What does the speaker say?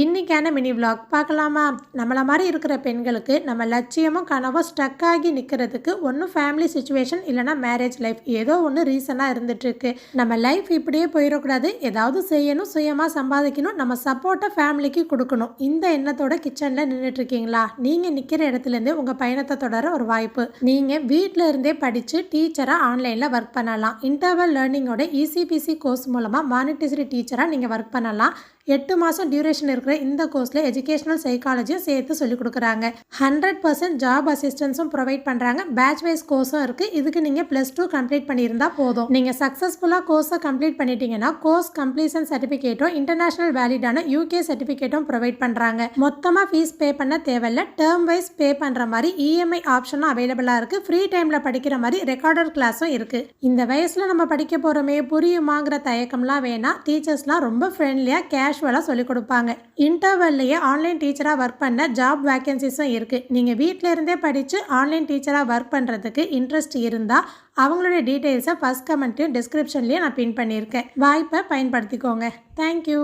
இன்னைக்கான mini vlog பார்க்கலாமா? நம்மளை மாதிரி இருக்கிற பெண்களுக்கு நம்ம லட்சியமும் கனவும் ஸ்டக் ஆகி நிற்கிறதுக்கு ஒன்றும் ஃபேமிலி சுச்சுவேஷன் இல்லைனா மேரேஜ் லைஃப் ஏதோ ஒன்று ரீசனாக இருந்துகிட்ருக்கு நம்ம லைஃப் இப்படியே போயிடக்கூடாது ஏதாவது செய்யணும் சுயமாக சம்பாதிக்கணும். நம்ம சப்போர்ட்டை ஃபேமிலிக்கு கொடுக்கணும். இந்த எண்ணத்தோட கிச்சனில் நின்றுட்டுருக்கீங்களா நீங்கள் நிற்கிற இடத்துலேருந்து உங்கள் பயணத்தை தொடர ஒரு வாய்ப்பு. நீங்கள் வீட்டில் இருந்தே படித்து டீச்சராக ஆன்லைனில் ஒர்க் பண்ணலாம். இன்டர்வல் லேர்னிங்கோட இசிபிசி கோர்ஸ் மூலமாக மானிட்டரி டீச்சராக நீங்கள் ஒர்க் பண்ணலாம். எட்டு மாதம் டியூரேஷன் இருக்கிற இந்த கோர்ஸில் எஜுகேஷனல் சைக்காலஜியும் சேர்த்து சொல்லிக் கொடுக்குறாங்க. ஹண்ட்ரட் பர்சன்ட் ஜாப் அசிஸ்டன்ஸும் ப்ரொவைட் பண்ணுறாங்க பேட்ச் வைஸ் கோர்ஸும் இருக்குது இதுக்கு நீங்கள் ப்ளஸ் டூ கம்ப்ளீட் பண்ணியிருந்தால் போதும். நீங்கள் சக்ஸஸ்ஃபுல்லாக கோர்ஸை கம்ப்ளீட் பண்ணிட்டீங்கன்னா கோர்ஸ் கம்ப்ளீஷன் சர்டிஃபிகேட்டும் இன்டர்நேஷனல் வேலிடான யூகே சர்டிஃபிகேட்டும் ப்ரொவைட் பண்ணுறாங்க மொத்தமாக ஃபீஸ் பே பண்ண தேவையில்ல. டேர்ம் வைஸ் பே பண்ணுற மாதிரி இஎம்ஐ ஆப்ஷனும் அவைலபிளாக இருக்குது ஃப்ரீ டைமில் படிக்கிற மாதிரி ரெக்கார்டர் கிளாஸும் இருக்குது இந்த வயசில் நம்ம படிக்க போகிறோமே புரியுமாங்கிற தயக்கம்லாம் வேணாம். டீச்சர்ஸ்லாம் ரொம்ப ஃப்ரெண்ட்லியாக கேஷுவலாக சொல்லிக் கொடுப்பாங்க. இன்டர்வல்லையே ஆன்லைன் டீச்சராக ஒர்க் பண்ண ஜாப் வேக்கன்சிஸும் இருக்குது நீங்கள் வீட்டில் இருந்தே படித்து ஆன்லைன் டீச்சராக ஒர்க் பண்ணுறதுக்கு இன்ட்ரெஸ்ட் இருந்தால் அவங்களுடைய டீட்டெயில்ஸை ஃபஸ்ட் கமெண்ட்டையும் டிஸ்கிரிப்ஷன்லேயும் நான் பின் பண்ணியிருக்கேன். வாய்ப்பை பயன்படுத்திக்கோங்க. தேங்க்யூ